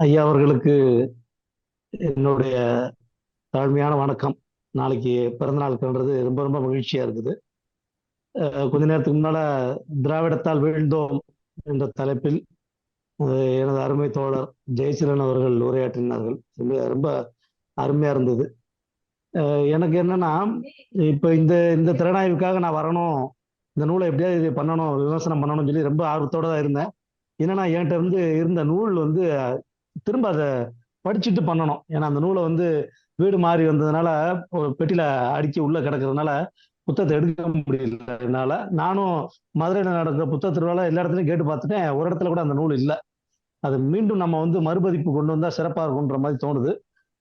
ஐயா அவர்களுக்கு என்னுடைய தாழ்மையான வணக்கம். நாளைக்கு பிறந்தநாள்ன்றது ரொம்ப ரொம்ப மகிழ்ச்சியா இருக்குது. கொஞ்ச நேரத்துக்கு முன்னால திராவிடத்தால் வீழ்ந்தோம் என்ற தலைப்பில் எனது அருமை தோழர் ஜெயசீலன் அவர்கள் உரையாற்றினார்கள். ரொம்ப ரொம்ப அருமையா இருந்தது. எனக்கு என்னன்னா இப்ப இந்த இந்த திறனாய்வுக்காக நான் வரணும் இந்த நூலை எப்படியாவது இது பண்ணணும் விமர்சனம் பண்ணணும்னு சொல்லி ரொம்ப ஆர்வத்தோட தான் இருந்தேன். என்னன்னா என்கிட்ட இருந்து இருந்த நூல் வந்து திரும்ப அதை படிச்சுட்டு பண்ணணும். ஏன்னா அந்த நூலை வந்து வீடு மாறி வந்ததுனால பெட்டியில அடுக்கி உள்ள கிடக்கிறதுனால புத்தகத்தை எடுக்க முடியல. நானும் மதுரையில் நடக்கிற புத்தக திருவிழா எல்லா இடத்துலையும் கேட்டு பார்த்துட்டேன். ஒரு இடத்துல கூட அந்த நூல் இல்லை. அது மீண்டும் நம்ம வந்து மறுபதிப்பு கொண்டு வந்தால் சிறப்பாக இருக்கும்ன்ற மாதிரி தோணுது.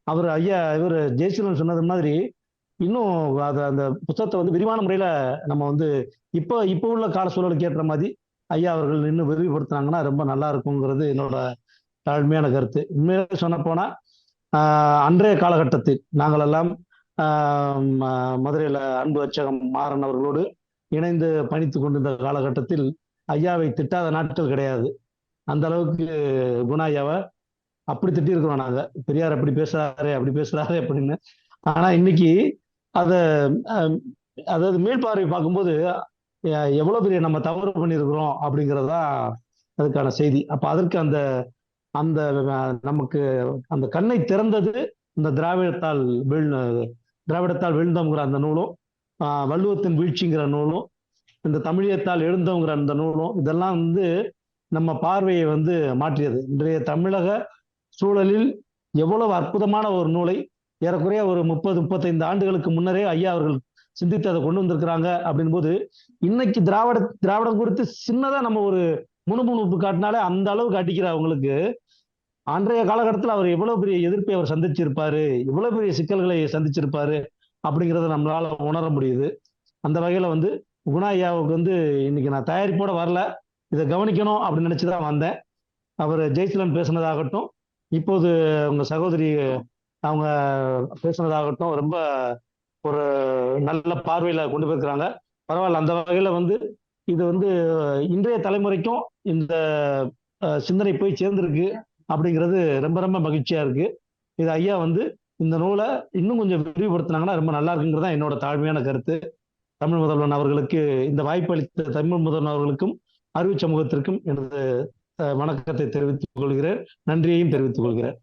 அவர் ஐயா இவர் ஜெயசீலன் சொன்னது மாதிரி இன்னும் அது அந்த புத்தகத்தை வந்து விரிவான முறையில் நம்ம வந்து இப்போ இப்போ உள்ள கால சூழலுக்கு ஏற்ற மாதிரி ஐயா அவர்கள் இன்னும் விரிவுபடுத்தினாங்கன்னா ரொம்ப நல்லா இருக்குங்கிறது என்னோட தாழ்மையான கருத்து. உண்மையாக சொல்ல போனா ஆஹ் அன்றைய காலகட்டத்தில் நாங்கள் எல்லாம் ஆஹ் ம- மதுரையில அன்பு அச்சகம் மாறன் அவர்களோடு இணைந்து பணித்து கொண்டிருந்த காலகட்டத்தில் ஐயாவை திட்டாத நாட்கள் கிடையாது. அந்த அளவுக்கு குணா ஐயாவை அப்படி திட்டிருக்கிறோம் நாங்க. பெரியார் அப்படி பேசுறாரு அப்படி பேசுறாரு அப்படின்னு. ஆனா இன்னைக்கு அத அதாவது மேல்பார்வை பார்க்கும்போது எவ்வளவு பெரிய நம்ம தவறு பண்ணியிருக்கிறோம் அப்படிங்கிறதா அதுக்கான செய்தி. அப்ப அதற்கு அந்த அந்த நமக்கு அந்த கண்ணை திறந்தது இந்த திராவிடத்தால் வீழ்ந்த திராவிடத்தால் வீழ்ந்தோங்கிற அந்த நூலும் வள்ளுவத்தின் வீழ்ச்சிங்கிற நூலும் இந்த தமிழியத்தால் எழுந்தோங்கிற அந்த நூலும் இதெல்லாம் வந்து நம்ம பார்வையை வந்து மாற்றியது. இன்றைய தமிழக சூழலில் எவ்வளவு அற்புதமான ஒரு நூலை ஏறக்குறைய ஒரு முப்பது முப்பத்தைந்து ஆண்டுகளுக்கு முன்னரே ஐயா அவர்கள் சிந்தித்து அதை கொண்டு வந்திருக்கிறாங்க அப்படின் போது இன்னைக்கு திராவிட திராவிடம் குறித்து சின்னதா நம்ம ஒரு முணுமுணுப்பு காட்டினாலே அந்த அளவுக்கு அடிக்கிற அவங்களுக்கு அன்றைய காலகட்டத்தில் அவர் எவ்வளவு பெரிய எதிர்ப்பை அவர் சந்திச்சிருப்பாரு எவ்வளவு பெரிய சிக்கல்களை சந்திச்சிருப்பாரு அப்படிங்கிறத நம்மளால உணர முடியுது. அந்த வகையில வந்து குணா ஐயாவுக்கு வந்து இன்னைக்கு நான் தயாரிப்போட வரல இதை கவனிக்கணும் அப்படின்னு நினைச்சுதான் வந்தேன். அவர் ஜெய்சலன் பேசுனதாகட்டும் இப்போது உங்க சகோதரி அவங்க பேசுனதாகட்டும் ரொம்ப ஒரு நல்ல பார்வையில கொண்டு போயிருக்கிறாங்க. பரவாயில்ல அந்த வகையில வந்து இது வந்து இன்றைய தலைமுறைக்கும் இந்த சிந்தனை போய் சேர்ந்திருக்கு. அப்படிங்கிறது ரொம்ப ரொம்ப மகிழ்ச்சியா இருக்கு. இது ஐயா வந்து இந்த நூலை இன்னும் கொஞ்சம் விரிவுபடுத்தினாங்கன்னா ரொம்ப நல்லா இருக்குங்கிறது என்னோட தாழ்மையான கருத்து. தமிழ் முதல்வன் அவர்களுக்கு இந்த வாய்ப்பு அளித்த தமிழ் முதல்வன் அவர்களுக்கும் அறிவு சமூகத்திற்கும் எனது வணக்கத்தை தெரிவித்துக் கொள்கிறேன். நன்றியையும் தெரிவித்துக் கொள்கிறேன்.